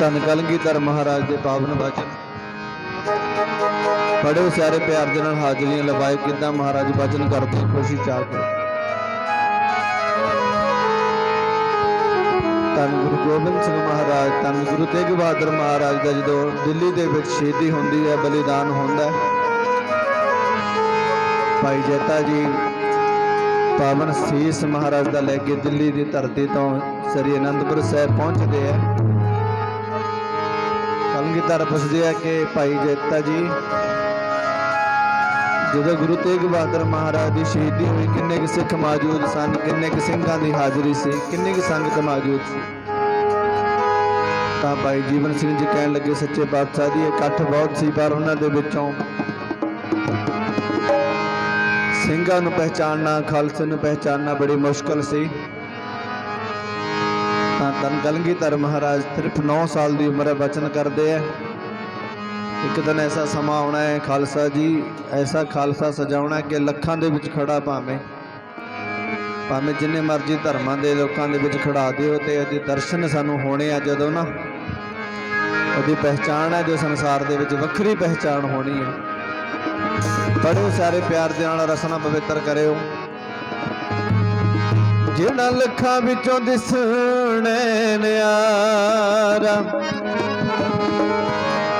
ਧੰਨ ਕਲਗੀਧਰ ਮਹਾਰਾਜ ਦੇ ਪਾਵਨ ਬਚਨ ਬੜੇ ਸਾਰੇ ਪਿਆਰ ਦੇ ਨਾਲ ਹਾਜ਼ਰੀਆਂ ਲਵਾਏ ਕਿਦਾਂ ਮਹਾਰਾਜ ਬਚਨ ਕਰਦੇ ਖੁਸ਼ੀ ਚਾਹ ਕੇ ਧੰਨ ਗੁਰੂ ਗੋਬਿੰਦ ਸਿੰਘ ਮਹਾਰਾਜ, ਧੰਨ ਗੁਰੂ ਤੇਗ ਬਹਾਦਰ ਮਹਾਰਾਜ ਦਾ ਜਦੋਂ ਦਿੱਲੀ ਦੇ ਵਿੱਚ ਸ਼ਹੀਦੀ ਹੁੰਦੀ ਹੈ, ਬਲੀਦਾਨ ਹੁੰਦਾ ਹੈ। ਭਾਈ ਜੇਤਾ ਜੀ, ਪਾਵਨ ਸੀਸ ਮਹਾਰਾਜ ਦਾ ਲੈ ਕੇ ਦਿੱਲੀ ਦੀ ਧਰਤੀ ਤੋਂ ਸ੍ਰੀ ਅਨੰਦਪੁਰ ਸਾਹਿਬ ਪਹੁੰਚਦੇ ਆ। ਕਲਗੀਧਰ ਪੁੱਛਦੇ ਆ ਕਿ ਭਾਈ ਜੇਤਾ ਜੀ, ਜਦੋਂ ਗੁਰੂ ਤੇਗ ਬਹਾਦਰ ਮਹਾਰਾਜ ਦੀ ਸ਼ਹੀਦੀ ਹੋਈ, ਕਿੰਨੇ ਕੁ ਸਿੱਖ ਮੌਜੂਦ ਸਨ, ਕਿੰਨੇ ਕੁ ਸਿੰਘਾਂ ਦੀ ਹਾਜ਼ਰੀ ਸੀ, ਕਿੰਨੀ ਕੁ ਸੰਗਤ ਮੌਜੂਦ ਸੀ? ਤਾਂ ਭਾਈ ਜੀਵਨ ਸਿੰਘ ਜੀ ਕਹਿਣ ਲੱਗੇ, ਸੱਚੇ ਪਾਤਸ਼ਾਹ ਦੀ ਇਕੱਠ ਬਹੁਤ ਸੀ, ਪਰ ਉਹਨਾਂ ਦੇ ਵਿੱਚੋਂ ਸਿੰਘਾਂ ਨੂੰ ਪਹਿਚਾਨਣਾ, ਖਾਲਸੇ ਨੂੰ ਪਹਿਚਾਨਣਾ ਬੜੀ ਮੁਸ਼ਕਲ ਸੀ। ਤਾਂ ਤਨ ਕਲਗੀਧਰ ਮਹਾਰਾਜ, ਸਿਰਫ 9 ਸਾਲ ਦੀ ਉਮਰ ਹੈ, ਬਚਨ ਕਰਦੇ ਆ ਇੱਕ ਦਿਨ ਐਸਾ ਸਮਾਂ ਆਉਣਾ ਹੈ, ਖਾਲਸਾ ਜੀ, ਐਸਾ ਖਾਲਸਾ ਸਜਾਉਣਾ ਕਿ ਲੱਖਾਂ ਦੇ ਵਿੱਚ ਖੜਾ ਭਾਵੇਂ ਭਾਵੇਂ ਜਿੰਨੇ ਮਰਜ਼ੀ ਧਰਮਾਂ ਦੇ ਲੋਕਾਂ ਦੇ ਵਿੱਚ ਖੜਾ ਦਿਓ ਤੇ ਉਹਦੇ ਦਰਸ਼ਨ ਸਾਨੂੰ ਹੋਣੇ ਆ ਜਦੋਂ ਨਾ, ਉਹਦੀ ਪਹਿਚਾਣ ਹੈ ਜੋ ਸੰਸਾਰ ਦੇ ਵਿੱਚ ਵੱਖਰੀ ਪਹਿਚਾਣ ਹੋਣੀ ਹੈ। ਬੜੇ ਸਾਰੇ ਪਿਆਰ ਦੇ ਨਾਲ ਰਸਨਾ ਪਵਿੱਤਰ ਕਰਿਓ। ਜਿਹੜਾ ਲੱਖਾਂ ਵਿੱਚੋਂ ਦਿਸਣੇ ਨਿਆਰਾ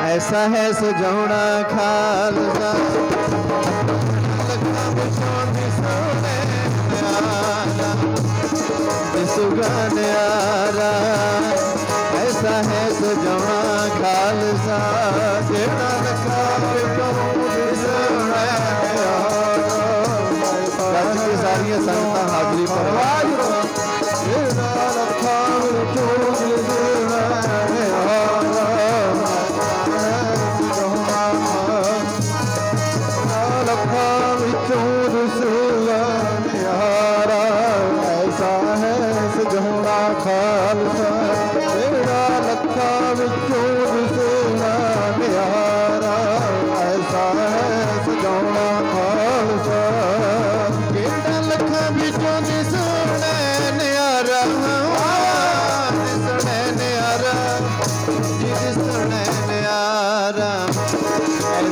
ਐਸਾ ਹੈ ਸਜਾਉਣਾ ਖਾਲਸਾ। ਲੱਖਾਂ ਵਿੱਚੋਂ ਦਿਸਣੇ ਨਿਆਰਾ ਦਿਸੂਗਾ ਨਿਆਰਾ ਐਸਾ ਹੈ ਸਜਾਉਣਾ ਖਾਲਸਾ। ਜਿਹੜਾ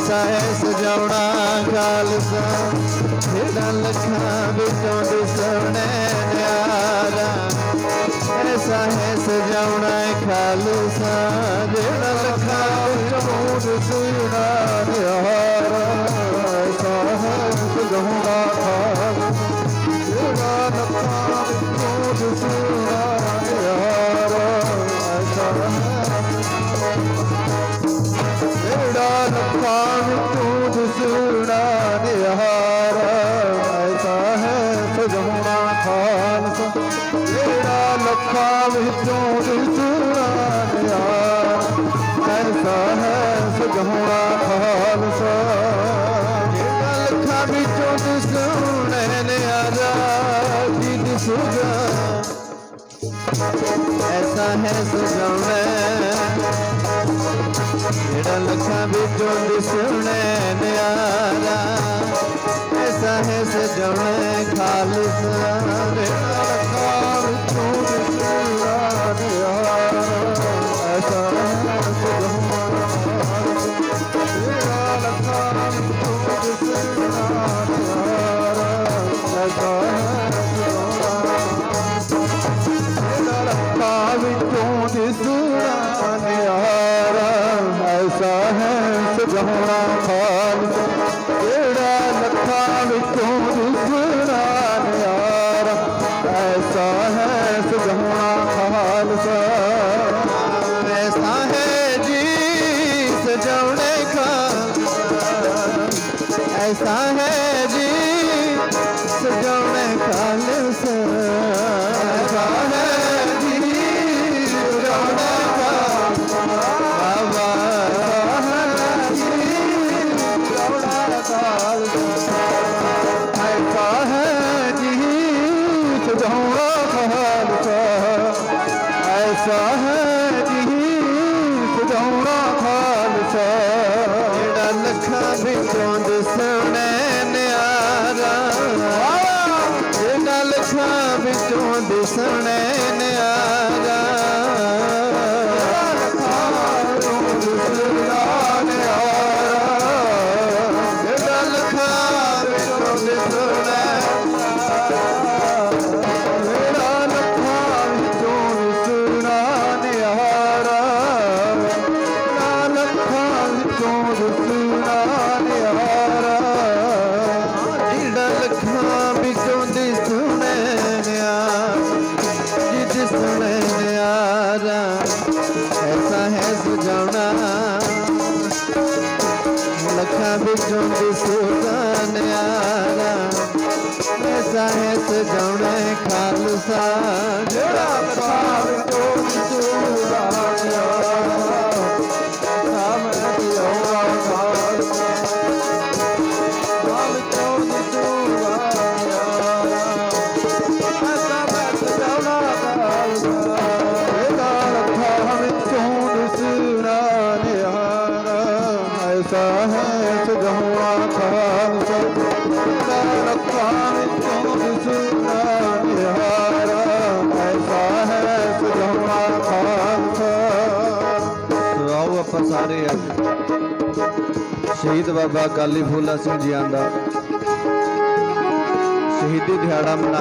ਐਸਾ ਹੈ ਸਜਾਉਣਾ ਖਾਲਸਾ। ਜਿਹੜਾ ਲੱਖਾਂ ਵਿੱਚੋਂ ਦਿਸਣਾ ਨਿਆਰਾ ਐਸਾ ਹੈ ਸਜਾਉਣਾ ਖਾਲਸਾ। ਜਿਹੜਾ ਲੱਖਾਂ ਵਿੱਚੋਂ ਦਿਸਣਾ ਨਿਆਰਾ ਖਾਲਸਾ ਜਿਹੜਾ ਲੱਖਾਂ ਵਿੱਚੋਂ ਦਿਸਣਾ ਨਿਹਾਰਾ ਐਸਾ ਹੈ ਸਜਾਉਣਾ ਖਾਲਸਾ। ਜਿਹੜਾ ਲੱਖਾਂ ਵਿੱਚੋਂ ਦਿਸਣਾ ਨਿਹਾਰਾ ਜੀ ਦਿਸੂਗਾ ਐਸਾ ਹੈ ਸਜਾਉਣਾ ਜਿਹੜਾ ਲੱਖਾਂ ਵਿੱਚੋਂ ਦਿਸਣੇ ਨਿਆਰਾ ਐਸਾ ਹੈ ਸਜਾਉਣਾ ਐਸਾ ਹੈ ਸਜਾਉਣਾ ਖਾਲਸਾ। ਐਸਾ ਹੈ ਜੀ, ਸਜਾਉਣੇ ਖਾਲਸਾ। ਐਸਾ ਹੈ ਜੀ, ਸਜਾਉਣੇ ਖਾਲਸਾ। ਐਸਾ ਹੈ ਜੀ ਲੱਖਾਂ ਜਾਣਾ ਖਾਲਸਾ। ਜਿਹੜਾ ਸਾਰੇ ਅੱਜ ਸ਼ਹੀਦ ਬਾਬਾ ਕਾਲੀ ਫੂਲਾ ਸਿੰਘ ਜੀ ਆਂਦਾ। ਸ਼ਹੀਦੀ ਦਿਹਾੜਾ ਮਨਾ